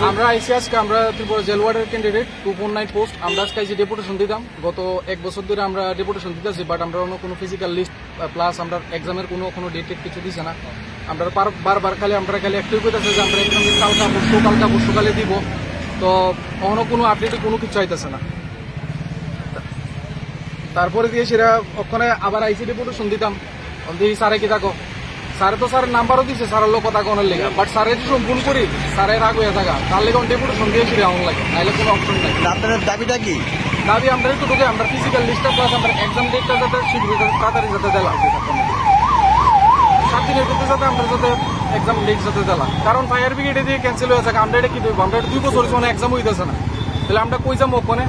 আমরা আইসি আজকে, আমরা ত্রিপুরা জেল ওয়ার্ডের candidate two four nine post আমরা আজকে আইসি ডেপুটেশন দিতাম। গত এক বছর ধরে আমরা ডেপুটেশন দিতেছি বাট আমরা অন্য কোনো ফিজিক্যাল লিস্ট প্লাস আমরা এক্সামের কোনো কোনো ডেট কিছু দিছে না। আমরা বার- বারবার খালি, আমরা খালি একটাই কইতেছে যে আমরা এক্সাম কালকা, পরশু কালকা পরশু কালে দিব। তো অন্য কোনো আপডেটে কোনো কিছু আইতেছে না। তারপরে দিয়ে সেটা ওখানে আবার আইসি ডেপুটেশন দিতাম। দিই স্যারে কি থাকো স্যারে তো স্যারের নাম্বারও দিছে স্যারের লোক কথা কোনের লেগে। বাট স্যারের যদি ফোন করি স্যারের রাগ হয়ে থাকা। তার লেগে ডেপুটেশন দিয়ে সেটা আমার লাগে। নাহলে কোনো অপশন নাই। আপনাদের দাবিটা কি? দাবি আমরা একটু ঢুকে আমরা ফিজিক্যাল লিস্টটা প্লাস আমরা এক্সাম ডেটটা যাতে শীঘ্র যাতে তাড়াতাড়ি যাতে দিলাম সাত দিনের ভিতরে যাতে আমরা যাতে এক্সাম ডেট যাতে দিলাম কারণ ফায়ার ব্রিগেডে দিয়ে ক্যান্সেল হয়ে থাকে আমরা এটা কি দেবো? আমরা দুই বছর মানে এক্সাম হইতেছে না। তাহলে আমরা কই যাব ওখানে?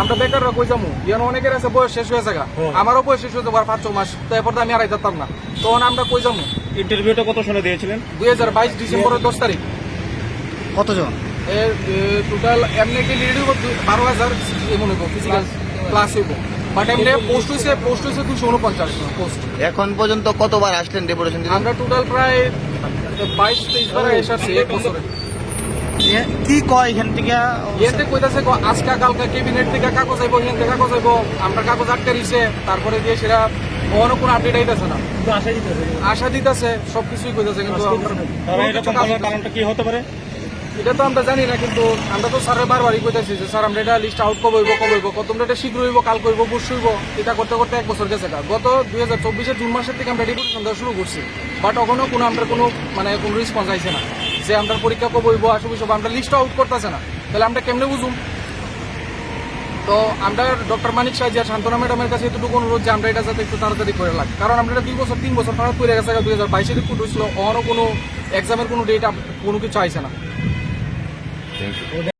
আমরা বেকাররা কই যাব? ইয়ান অনেকের আছে বয়স শেষ হয়ে থাকা। আমারও বয়স শেষ হয়ে যাব আর পাঁচ ছ মাস। তো এরপর আমি আর যেতাম না। তখন আমরা কই যাব? ইন্টারভিউটা কত সালে দিয়েছিলেন? দুই হাজার বাইশ ডিসেম্বরের দশ তারিখ। কতজন? এর টোটাল এমনি কি লিড বারো হাজার এমন হইব ফিজিক্যাল ক্লাস হইব। বাট এমনি পোস্ট হয়েছে পোস্ট হয়েছে দুশো উনপঞ্চাশ পোস্ট এখন পর্যন্ত কতবার আসলেন ডেপুটেশন আমরা টোটাল প্রায় বাইশ তেইশ বার এসেছি এক বছরে। কি কয় এখান থেকে? ইয়েতে কইতাছে গো, আজকা কালকা ক্যাবিনেট থেকে কাগজ আইব হিয়ান থেকে কাগজ আইব। আমরা কাগজ আটকে দিছে তারপরে দিয়ে সেটা কখনো কোনো আপডেট আইতাছে না। আশা দিতেছে। সব কিছুই কইতাছে কিন্তু আমরা কোনো। কারণটা কি হতে পারে? এটা তো আমরা জানি না কিন্তু আমরা তো স্যারের বারবারই কইতাছি যে স্যার আমরা এটা লিস্ট আউট কবে হইব কবে হইব কত তোমরা এটা শীঘ্র হইব কাল করব পরশু হইব। এটা করতে করতে এক বছর গেছে। গত দুই হাজার চব্বিশের জুন মাসের থেকে আমরা ডিপুটেশন দেওয়া শুরু করছি বাট এখনও কোনো আমরা কোনো মানে কোনো রেসপন্স আইছে না যে আমরা পরীক্ষা কবে হইব আসব সব আমরা লিস্ট আউট করতেছে না। তাহলে আমরা কেমনে বুঝুম? তো আমরা ডক্টর মানিক সাহায্য আর শান্তনা ম্যাডামের কাছে এতটুকু অনুরোধ যে আমরা এটা যাতে একটু তাড়াতাড়ি করে লাগে। কারণ আমরা এটা দুই বছর, তিন বছর তারা করে গেছে দুই হাজার বাইশের রিপোর্ট হয়েছিল অন্য কোনো এক্সামের কোনো ডেট কোনো কিছু চাইছে না।